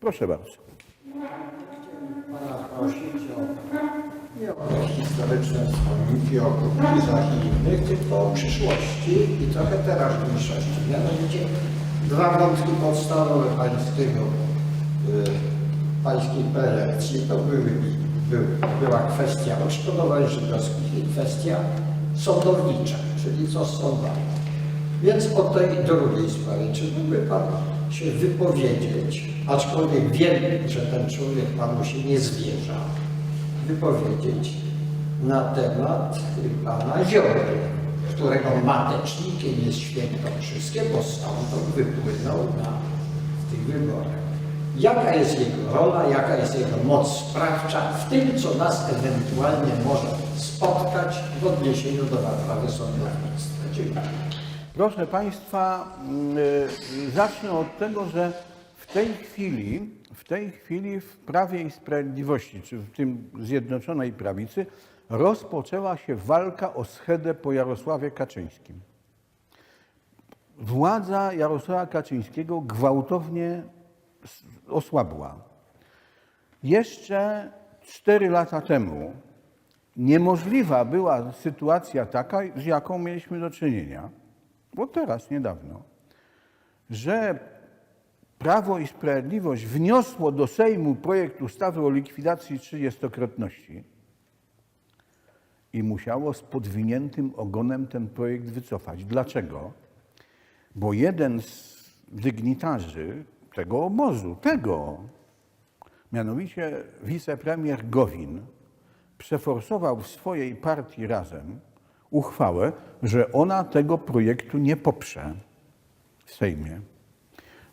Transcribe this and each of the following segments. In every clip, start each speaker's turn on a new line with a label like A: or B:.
A: Proszę bardzo.
B: Pana prosić o nie o historyczne wspomnienki o Kukiezach i innych, tylko o przyszłości i trochę teraźniejszości. Mianowicie dwa wątki podstawowe pańskiego, y, pańskiej prelekcji to były, był, była kwestia odszkodowań żydowskich i kwestia sądownicza, czyli co z sądami. Więc o tej drugiej sprawie, czy mógłby Pan się wypowiedzieć, aczkolwiek wiem, że ten człowiek Panu się nie zwierza, wypowiedzieć na temat Pana Ziobry, którego matecznikiem jest świętokrzyskie, bo stamtąd wypłynął na tych wyborach. Jaka jest jego rola, jaka jest jego moc sprawcza w tym, co nas ewentualnie może spotkać w odniesieniu do naprawy sądownictwa. Dziękuję.
A: Proszę Państwa, mm, y, zacznę od tego, że w tej chwili, w tej chwili w Prawie i Sprawiedliwości, czy w tym Zjednoczonej Prawicy, rozpoczęła się walka o schedę po Jarosławie Kaczyńskim. Władza Jarosława Kaczyńskiego gwałtownie osłabła. Jeszcze cztery lata temu niemożliwa była sytuacja taka, z jaką mieliśmy do czynienia, bo teraz niedawno, że Prawo i Sprawiedliwość wniosło do Sejmu projekt ustawy o likwidacji trzydziestokrotności i musiało z podwiniętym ogonem ten projekt wycofać. Dlaczego? Bo jeden z dygnitarzy tego obozu, tego, mianowicie wicepremier Gowin, przeforsował w swojej partii razem uchwałę, że ona tego projektu nie poprze w Sejmie.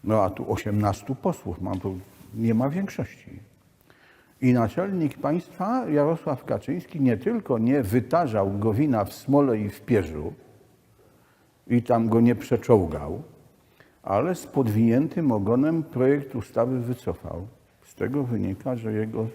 A: No a tu 18 posłów, mam tu, nie ma większości. I naczelnik państwa Jarosław Kaczyński nie tylko nie wytarzał Gowina w Smole i w Pierzu i tam go nie przeczołgał, ale z podwiniętym ogonem projekt ustawy wycofał. Z tego wynika, że jego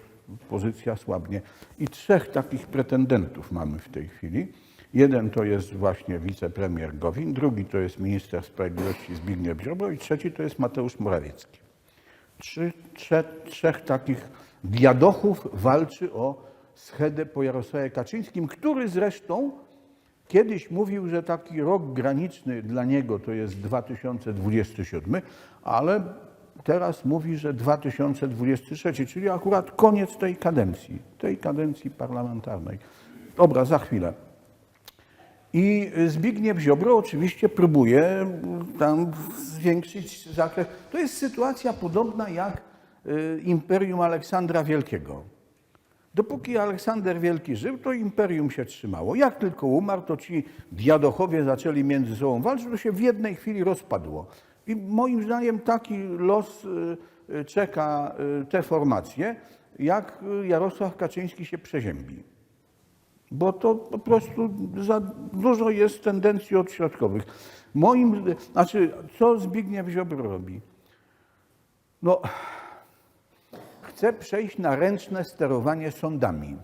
A: pozycja słabnie. I trzech takich pretendentów mamy w tej chwili. Jeden to jest właśnie wicepremier Gowin, drugi to jest minister sprawiedliwości Zbigniew Ziobro i trzeci to jest Mateusz Morawiecki. Trzy, trze, trzech takich diadochów walczy o schedę po Jarosławie Kaczyńskim, który zresztą kiedyś mówił, że taki rok graniczny dla niego to jest 2027, ale teraz mówi, że 2023, czyli akurat koniec tej kadencji, tej kadencji parlamentarnej. Dobra, za chwilę. I Zbigniew Ziobro oczywiście próbuje tam zwiększyć zakres. To jest sytuacja podobna jak y, Imperium Aleksandra Wielkiego. Dopóki Aleksander Wielki żył, to imperium się trzymało. Jak tylko umarł, to ci diadochowie zaczęli między sobą walczyć, to się w jednej chwili rozpadło. I moim zdaniem taki los y, y, czeka te formacje, jak Jarosław Kaczyński się przeziębi bo to po prostu za dużo jest tendencji odśrodkowych. Moim, znaczy, co Zbigniew Ziobro robi? No, chce przejść na ręczne sterowanie sądami.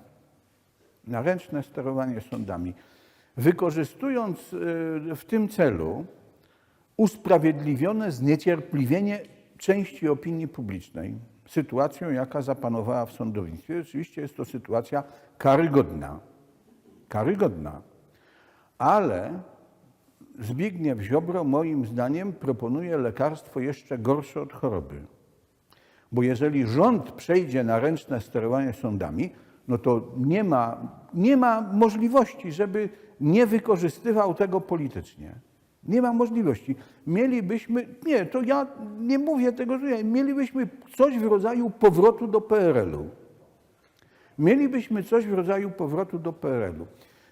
A: Na ręczne sterowanie sądami. Wykorzystując y, w tym celu usprawiedliwione zniecierpliwienie części opinii publicznej sytuacją, jaka zapanowała w sądownictwie. Oczywiście jest to sytuacja karygodna karygodna. Ale Zbigniew Ziobro moim zdaniem proponuje lekarstwo jeszcze gorsze od choroby. Bo jeżeli rząd przejdzie na ręczne sterowanie sądami, no to nie ma, nie ma możliwości, żeby nie wykorzystywał tego politycznie. Nie ma możliwości. Mielibyśmy, nie, to ja nie mówię tego, że mielibyśmy coś w rodzaju powrotu do PRL-u mielibyśmy coś w rodzaju powrotu do PRL-u.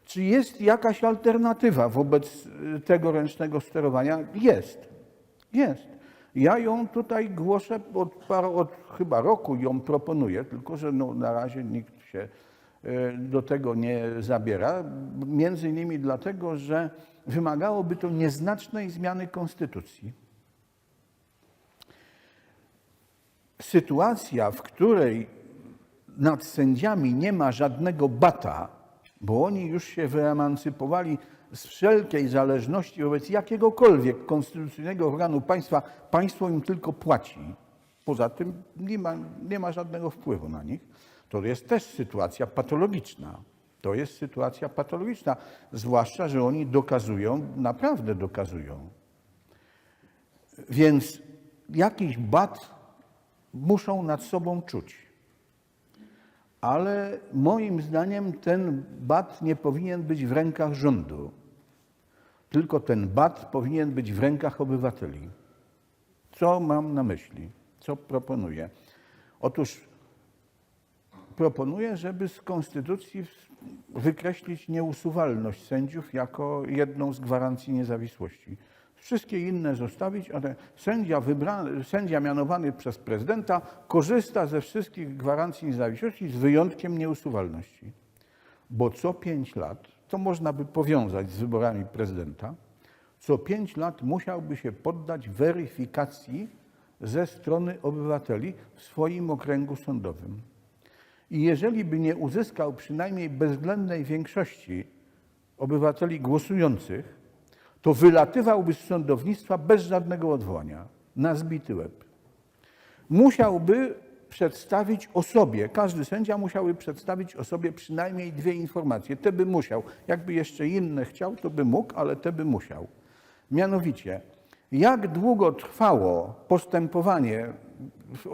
A: Czy jest jakaś alternatywa wobec y, tego ręcznego sterowania? Jest. Jest. Ja ją tutaj głoszę od, par, od chyba roku, ją proponuję, tylko że no, na razie nikt się y, do tego nie zabiera. Między innymi dlatego, że wymagałoby to nieznacznej zmiany konstytucji. Sytuacja, w której nad sędziami nie ma żadnego bata, bo oni już się wyemancypowali z wszelkiej zależności wobec jakiegokolwiek konstytucyjnego organu państwa, państwo im tylko płaci. poza tym nie ma, nie ma żadnego wpływu na nich, to jest też sytuacja patologiczna. To jest sytuacja patologiczna, zwłaszcza, że oni dokazują, naprawdę dokazują. Więc jakiś bat muszą nad sobą czuć. Ale moim zdaniem ten bat nie powinien być w rękach rządu, tylko ten bat powinien być w rękach obywateli. Co mam na myśli? Co proponuję? Otóż proponuję, żeby z konstytucji wykreślić nieusuwalność sędziów jako jedną z gwarancji niezawisłości. Wszystkie inne zostawić, a ten sędzia, wybrany, sędzia mianowany przez prezydenta korzysta ze wszystkich gwarancji niezawisłości z wyjątkiem nieusuwalności. Bo co pięć lat, to można by powiązać z wyborami prezydenta, co pięć lat musiałby się poddać weryfikacji ze strony obywateli w swoim okręgu sądowym. I jeżeli by nie uzyskał przynajmniej bezwzględnej większości obywateli głosujących, to wylatywałby z sądownictwa bez żadnego odwołania, na zbity łeb. Musiałby przedstawić osobie, każdy sędzia musiałby przedstawić osobie przynajmniej dwie informacje. Te by musiał. Jakby jeszcze inne chciał, to by mógł, ale te by musiał. Mianowicie, jak długo trwało postępowanie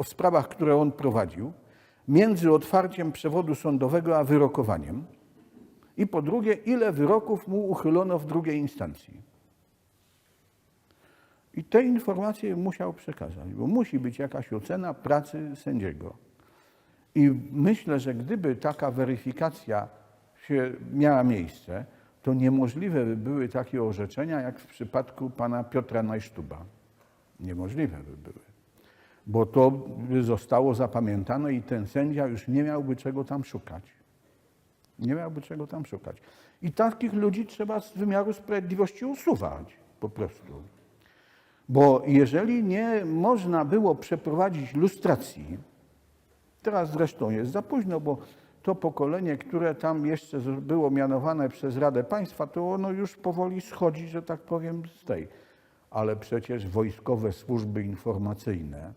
A: w sprawach, które on prowadził, między otwarciem przewodu sądowego a wyrokowaniem. I po drugie, ile wyroków mu uchylono w drugiej instancji. I te informacje musiał przekazać, bo musi być jakaś ocena pracy sędziego. I myślę, że gdyby taka weryfikacja się miała miejsce, to niemożliwe by były takie orzeczenia, jak w przypadku pana Piotra Najsztuba. Niemożliwe by były. Bo to by zostało zapamiętane i ten sędzia już nie miałby czego tam szukać. Nie miałby czego tam szukać. I takich ludzi trzeba z wymiaru sprawiedliwości usuwać po prostu. Bo jeżeli nie można było przeprowadzić lustracji, teraz zresztą jest za późno, bo to pokolenie, które tam jeszcze było mianowane przez Radę Państwa, to ono już powoli schodzi, że tak powiem, z tej. Ale przecież wojskowe służby informacyjne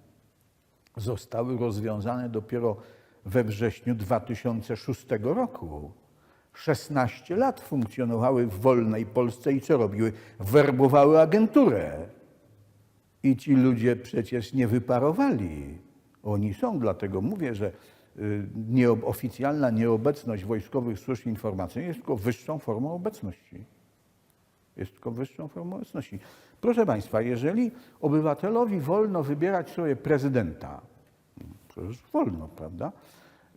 A: zostały rozwiązane dopiero we wrześniu 2006 roku. 16 lat funkcjonowały w wolnej Polsce i co robiły? Werbowały agenturę. I ci ludzie przecież nie wyparowali. Oni są, dlatego mówię, że y, nieob- oficjalna nieobecność wojskowych służb informacyjnych jest tylko wyższą formą obecności. Jest tylko wyższą formą obecności. Proszę Państwa, jeżeli obywatelowi wolno wybierać sobie prezydenta, przecież wolno, prawda?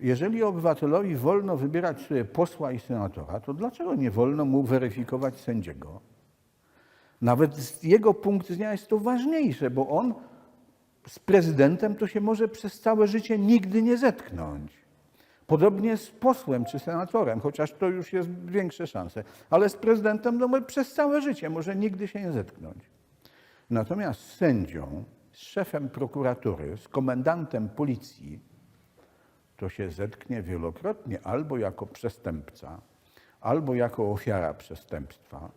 A: Jeżeli obywatelowi wolno wybierać sobie posła i senatora, to dlaczego nie wolno mu weryfikować sędziego? Nawet z jego punktu widzenia jest to ważniejsze, bo on z prezydentem to się może przez całe życie nigdy nie zetknąć. Podobnie z posłem czy senatorem, chociaż to już jest większe szanse, ale z prezydentem no, przez całe życie może nigdy się nie zetknąć. Natomiast z sędzią, z szefem prokuratury, z komendantem policji, to się zetknie wielokrotnie albo jako przestępca, albo jako ofiara przestępstwa,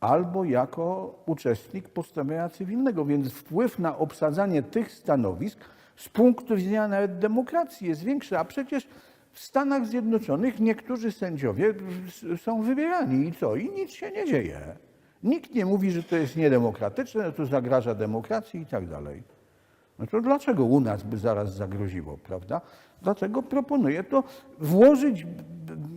A: albo jako uczestnik postępowania cywilnego. Więc wpływ na obsadzanie tych stanowisk z punktu widzenia nawet demokracji jest większy. A przecież w Stanach Zjednoczonych niektórzy sędziowie są wybierani i co? I nic się nie dzieje. Nikt nie mówi, że to jest niedemokratyczne, że to zagraża demokracji i tak dalej. No to dlaczego u nas by zaraz zagroziło, prawda? Dlatego proponuję to włożyć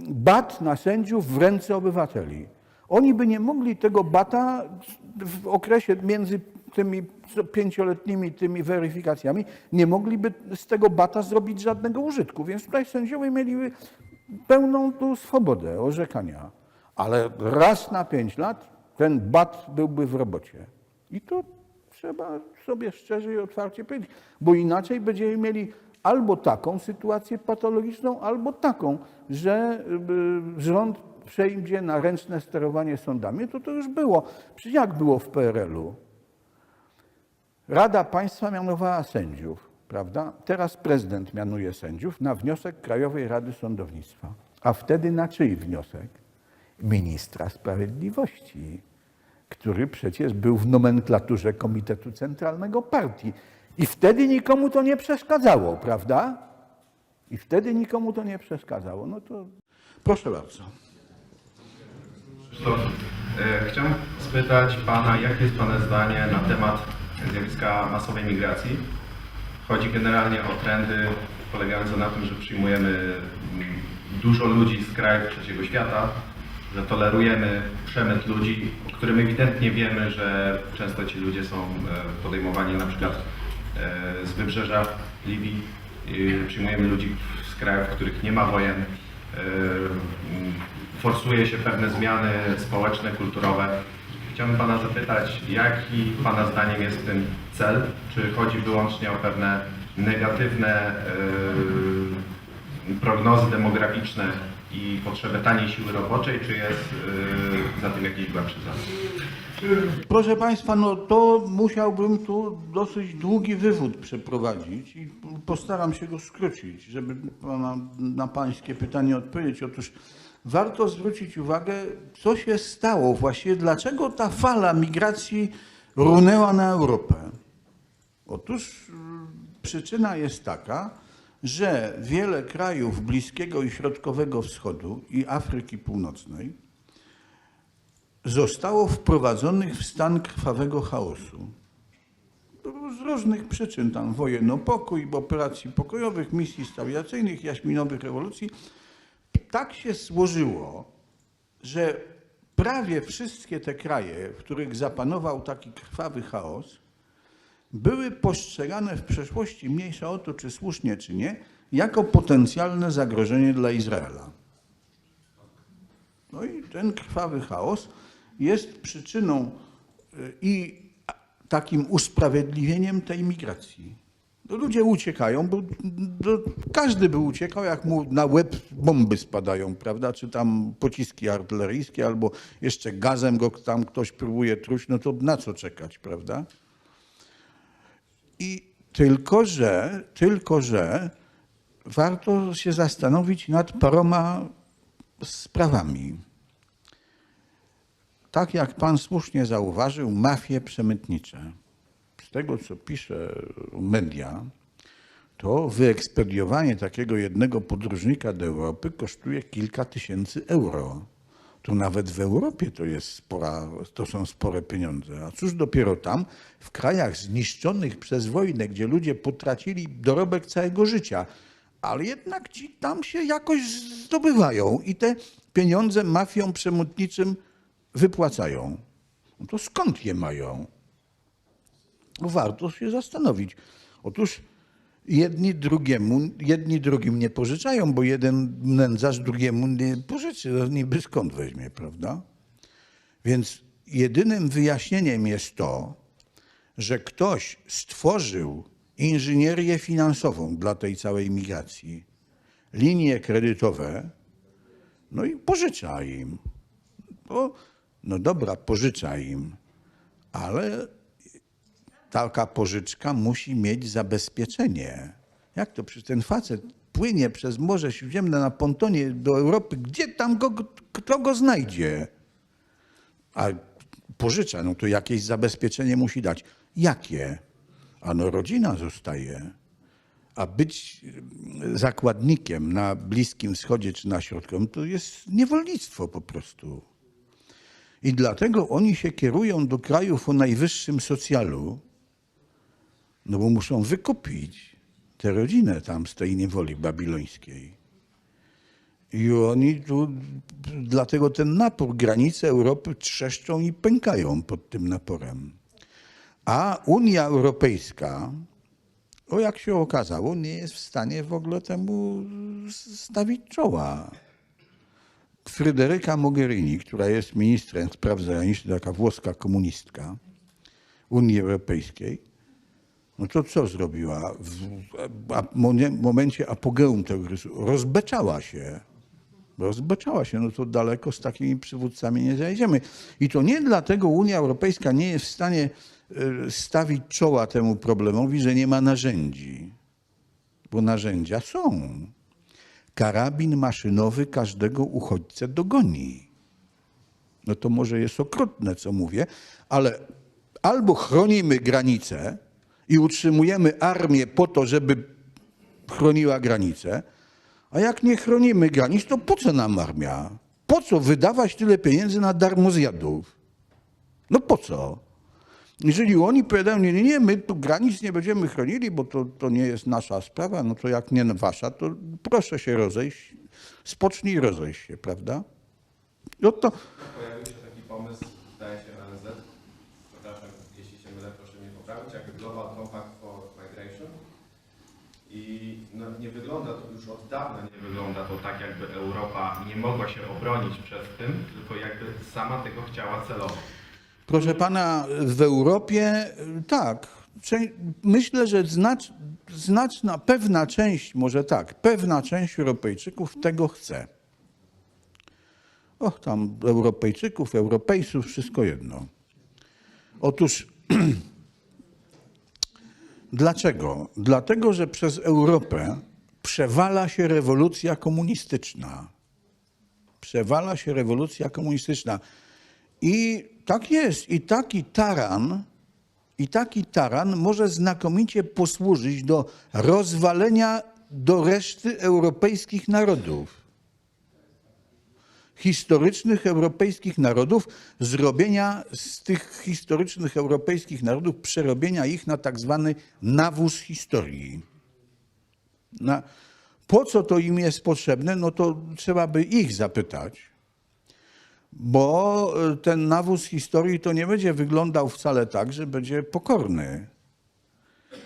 A: bat na sędziów w ręce obywateli. Oni by nie mogli tego bata w okresie między tymi pięcioletnimi tymi weryfikacjami, nie mogliby z tego bata zrobić żadnego użytku. Więc tutaj sędziowie mieliby pełną tu swobodę orzekania. Ale raz na pięć lat ten bat byłby w robocie. I to trzeba sobie szczerze i otwarcie powiedzieć, bo inaczej będziemy mieli albo taką sytuację patologiczną, albo taką, że y, rząd przejdzie na ręczne sterowanie sądami. To to już było. Przecież jak było w PRL-u? Rada Państwa mianowała sędziów, prawda? Teraz prezydent mianuje sędziów na wniosek Krajowej Rady Sądownictwa. A wtedy na czyj wniosek? Ministra Sprawiedliwości, który przecież był w nomenklaturze Komitetu Centralnego Partii. I wtedy nikomu to nie przeszkadzało, prawda? I wtedy nikomu to nie przeszkadzało. No to proszę bardzo.
C: Krzysztof, e, chciałem spytać Pana, jakie jest Pana zdanie na temat zjawiska masowej migracji? Chodzi generalnie o trendy polegające na tym, że przyjmujemy mm, dużo ludzi z krajów trzeciego świata, że tolerujemy przemyt ludzi, o którym ewidentnie wiemy, że często ci ludzie są e, podejmowani na przykład e, z wybrzeża Libii. Przyjmujemy ludzi z krajów, w których nie ma wojen. Mm, Forsuje się pewne zmiany społeczne, kulturowe. Chciałbym Pana zapytać, jaki Pana zdaniem jest tym cel? Czy chodzi wyłącznie o pewne negatywne e, prognozy demograficzne i potrzebę taniej siły roboczej, czy jest e, za tym jakiś głębszy zamysł?
A: Proszę Państwa, no to musiałbym tu dosyć długi wywód przeprowadzić i postaram się go skrócić, żeby pana, na Pańskie pytanie odpowiedzieć. Otóż warto zwrócić uwagę, co się stało właściwie, dlaczego ta fala migracji runęła na Europę. Otóż mm, przyczyna jest taka, że wiele krajów Bliskiego i Środkowego Wschodu i Afryki Północnej zostało wprowadzonych w stan krwawego chaosu. Z różnych przyczyn, tam wojen o pokój, operacji pokojowych, misji stabilizacyjnych, jaśminowych rewolucji. Tak się złożyło, że prawie wszystkie te kraje, w których zapanował taki krwawy chaos, były postrzegane w przeszłości, mniejsza o to, czy słusznie, czy nie, jako potencjalne zagrożenie dla Izraela. No i ten krwawy chaos jest przyczyną y, i takim usprawiedliwieniem tej migracji. Ludzie uciekają, bo każdy by uciekał, jak mu na łeb bomby spadają, prawda? Czy tam pociski artyleryjskie, albo jeszcze gazem go tam ktoś próbuje truć, no to na co czekać, prawda? I tylko, że, tylko, że warto się zastanowić nad paroma sprawami. Tak jak pan słusznie zauważył, mafie przemytnicze. Z tego, co pisze media, to wyekspediowanie takiego jednego podróżnika do Europy kosztuje kilka tysięcy euro. To nawet w Europie to, jest spora, to są spore pieniądze. A cóż dopiero tam, w krajach zniszczonych przez wojnę, gdzie ludzie potracili dorobek całego życia, ale jednak ci tam się jakoś zdobywają i te pieniądze mafiom przemytniczym wypłacają. No to skąd je mają? No warto się zastanowić. Otóż jedni drugiemu, jedni drugim nie pożyczają, bo jeden nędzarz drugiemu nie pożyczy. No niby skąd weźmie, prawda? Więc jedynym wyjaśnieniem jest to, że ktoś stworzył inżynierię finansową dla tej całej migracji, linie kredytowe, no i pożycza im. Bo, no dobra, pożycza im, ale taka pożyczka musi mieć zabezpieczenie. Jak to? Przecież ten facet płynie przez Morze Śródziemne na pontonie do Europy. Gdzie tam go, kto go znajdzie? A pożycza, no to jakieś zabezpieczenie musi dać. Jakie? Ano rodzina zostaje. A być zakładnikiem na Bliskim Wschodzie czy na Środkowym to jest niewolnictwo po prostu. I dlatego oni się kierują do krajów o najwyższym socjalu, no bo muszą wykupić tę rodzinę tam z tej niewoli babilońskiej. I oni tu, dlatego ten napór, granice Europy trzeszczą i pękają pod tym naporem. A Unia Europejska, o jak się okazało, nie jest w stanie w ogóle temu stawić czoła. Fryderyka Mogherini, która jest ministrem spraw zagranicznych, taka włoska komunistka Unii Europejskiej, no to co zrobiła? W momencie apogeum tego kryzysu rozbeczała się. Rozbeczała się, no to daleko z takimi przywódcami nie zajdziemy. I to nie dlatego Unia Europejska nie jest w stanie e, stawić czoła temu problemowi, że nie ma narzędzi. Bo narzędzia są. Karabin maszynowy każdego uchodźcę dogoni. No to może jest okrutne, co mówię, ale albo chronimy granice i utrzymujemy armię po to, żeby chroniła granice, a jak nie chronimy granic, to po co nam armia? Po co wydawać tyle pieniędzy na darmozjadów? No po co? Jeżeli oni powiadają, nie, nie, nie, my tu granic nie będziemy chronili, bo to, to nie jest nasza sprawa, no to jak nie wasza, to proszę się rozejść, spocznij rozejść się, prawda? No to,
C: Pojawił się taki pomysł, zdaje się ONZ, przepraszam, jeśli się mylę, proszę mnie poprawić, jak Global Compact for Migration. I no, nie wygląda to już od dawna, nie wygląda to tak, jakby Europa nie mogła się obronić przed tym, tylko jakby sama tego chciała celowo.
A: Proszę pana, w Europie y, tak. Myślę, że znacz, znaczna, pewna część, może tak, pewna część Europejczyków tego chce. Och, tam Europejczyków, Europejców, wszystko jedno. Otóż dlaczego? Dlatego, że przez Europę przewala się rewolucja komunistyczna. Przewala się rewolucja komunistyczna. I tak jest. I taki taran, i taki taran może znakomicie posłużyć do rozwalenia do reszty europejskich narodów. Historycznych europejskich narodów, zrobienia z tych historycznych europejskich narodów, przerobienia ich na tak zwany nawóz historii. Na, po co to im jest potrzebne? No to trzeba by ich zapytać bo y, ten nawóz historii to nie będzie wyglądał wcale tak, że będzie pokorny.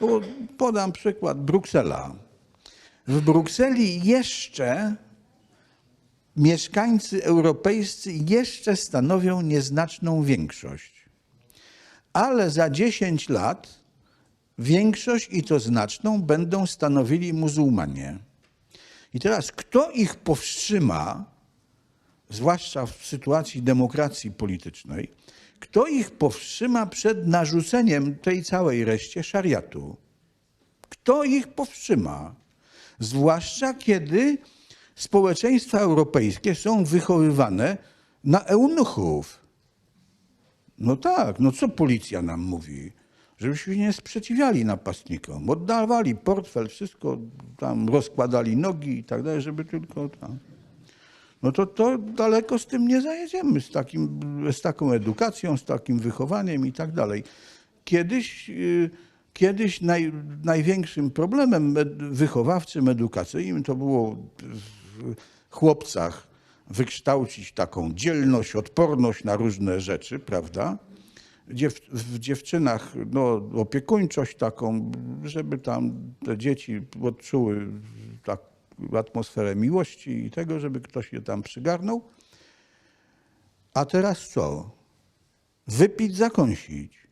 A: Bo podam przykład Bruksela. W Brukseli jeszcze mieszkańcy europejscy jeszcze stanowią nieznaczną większość. Ale za 10 lat większość i to znaczną będą stanowili muzułmanie. I teraz kto ich powstrzyma, zwłaszcza w sytuacji demokracji politycznej, kto ich powstrzyma przed narzuceniem tej całej reszcie szariatu? Kto ich powstrzyma? Zwłaszcza kiedy społeczeństwa europejskie są wychowywane na eunuchów. No tak, no co policja nam mówi? Żebyśmy się nie sprzeciwiali napastnikom, oddawali portfel, wszystko tam rozkładali nogi i tak dalej, żeby tylko tam no to, to daleko z tym nie zajedziemy, z, takim, z taką edukacją, z takim wychowaniem i tak dalej. Kiedyś, y, kiedyś naj, największym problemem wychowawczym, edukacyjnym to było w chłopcach wykształcić taką dzielność, odporność na różne rzeczy, prawda? W dziewczynach no, opiekuńczość taką, żeby tam te dzieci odczuły tak, atmosferę miłości i tego, żeby ktoś je tam przygarnął. A teraz co? Wypić, zakąsić.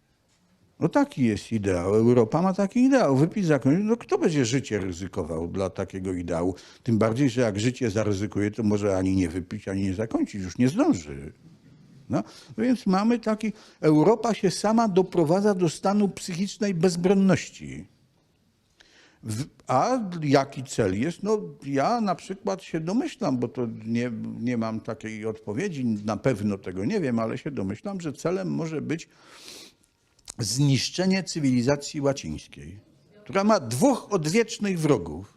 A: No taki jest ideał. Europa ma taki ideał. Wypić, zakąsić. No kto będzie życie ryzykował dla takiego ideału? Tym bardziej, że jak życie zaryzykuje, to może ani nie wypić, ani nie zakończyć. Już nie zdąży. No, więc mamy taki... Europa się sama doprowadza do stanu psychicznej bezbronności. A jaki cel jest? No ja na przykład się domyślam, bo to nie, nie mam takiej odpowiedzi, na pewno tego nie wiem, ale się domyślam, że celem może być zniszczenie cywilizacji łacińskiej, która ma dwóch odwiecznych wrogów.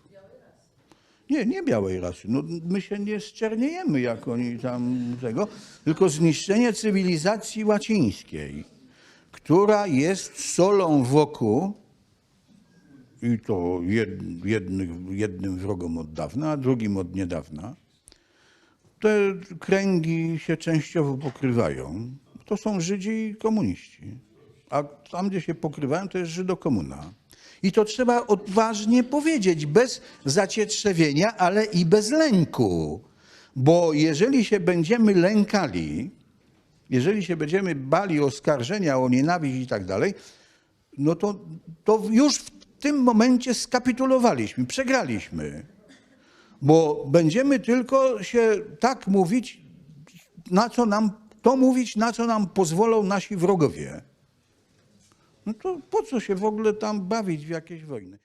A: Nie, nie białej rasy. No, my się nie zczerniejemy, jak oni tam tego, tylko zniszczenie cywilizacji łacińskiej, która jest solą wokół i to jednym wrogom od dawna, a drugim od niedawna. Te kręgi się częściowo pokrywają. To są Żydzi i komuniści. A tam, gdzie się pokrywają, to jest Żydokomuna. I to trzeba odważnie powiedzieć, bez zacietrzewienia, ale i bez lęku. Bo jeżeli się będziemy lękali, jeżeli się będziemy bali oskarżenia o nienawiść i tak dalej, no to, to już tym momencie skapitulowaliśmy, przegraliśmy. Bo będziemy tylko się tak mówić, na co nam, to mówić, na co nam pozwolą nasi wrogowie. No to po co się w ogóle tam bawić w jakieś wojny?